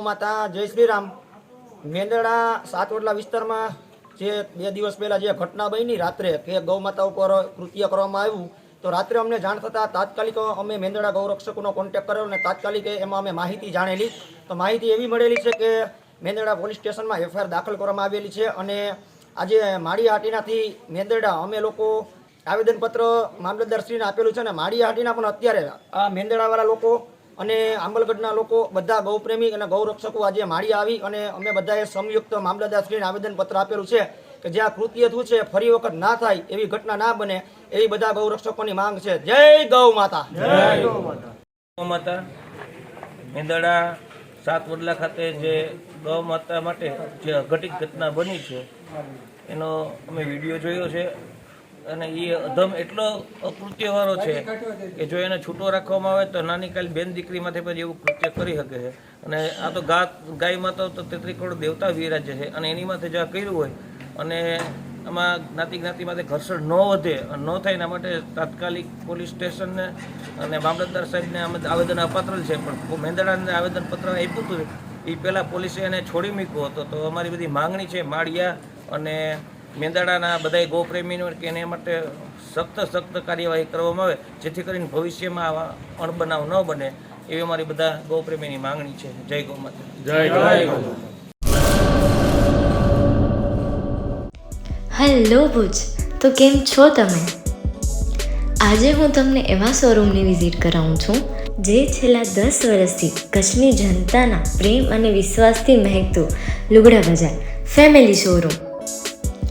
માતા, જય શ્રી રામ મેંદરડા સાતવડલા વિસ્તારમાં જે બે દિવસ પહેલાં જે ઘટના બની રાત્રે કે ગૌ માતા ઉપર કૃત્ય કરવામાં આવ્યું, તો રાત્રે અમને જાણ થતાં તાત્કાલિક અમે મેંદરડા ગૌરક્ષકોનો કોન્ટેક કર્યો અને તાત્કાલિક એમાં અમે માહિતી જાણેલી. તો માહિતી એવી મળેલી છે કે મેંદરડા પોલીસ સ્ટેશનમાં એફઆઈઆર દાખલ કરવામાં આવેલી છે અને આજે માળી હાટીનાથી મેંદરડા અમે લોકો આવેદનપત્ર મામલતદારશ્રીને આપેલું છે અને માળી હાટીના પણ અત્યારે આ મેંદરડાવાળા લોકો અને આંબલગઢના લોકો બધા ગૌપ્રેમી અને ગૌરક્ષકો આજે માળી આવી અને અમે બધાએ સંયુક્ત મામલતદારશ્રીને આવેદનપત્ર આપેલું છે કે જે આ કૃત્ય થયું છે ફરી વખત ના થાય એવી ઘટના ના બને એવી બધા ગૌરક્ષકોની માંગ છે. જય ગૌ માતા. ગૌ માતા મેંદડા સાત વડલા ખાતે જે ગૌ માતા માટે જે અઘટિત ઘટના બની છે એનો અમે વીડિયો જોયો છે. અને એ અધમ એટલો અકૃત્યવાળો છે કે જો એને છૂટો રાખવામાં આવે તો નાની કાલી બેન દીકરીમાંથી પછી એવું કૃત્ય કરી શકે છે. અને આ તો ગા, ગાય માતા તો તેત્રી કરોડ દેવતા વિરાજે છે. અને એની માથે જો આ કર્યું હોય અને આમાં જ્ઞાતિ જ્ઞાતિ માટે ઘર્ષણ ન વધે ન થાય એના માટે તાત્કાલિક પોલીસ સ્ટેશનને અને મામલતદાર સાહેબને આવેદન અપાત્ર છે. પણ મેંદડાને આવેદનપત્ર આપ્યું હતું. એ પહેલાં પોલીસે એને છોડી મૂક્યો હતો. તો અમારી બધી માંગણી છે, માળિયા અને મેંદડાના બધા ગોપ્રેમીનો કે એને માટે સખ્ત સખ્ત કાર્યવાહી કરવામાં આવે જેથી કરીને ભવિષ્યમાં આવા અણબનાવ ન બને એવી અમારી બધા ગૌપ્રેમીની માંગણી છે. જય ગૌ માતા જય હેલો ભુજ તો કેમ છો તમે? આજે હું તમને એવા શોરૂમની વિઝિટ કરાવું છું જે છેલ્લા દસ વર્ષથી કચ્છની જનતાના પ્રેમ અને વિશ્વાસથી મહેકતું લુગડા બજાર ફેમિલી શોરૂમ.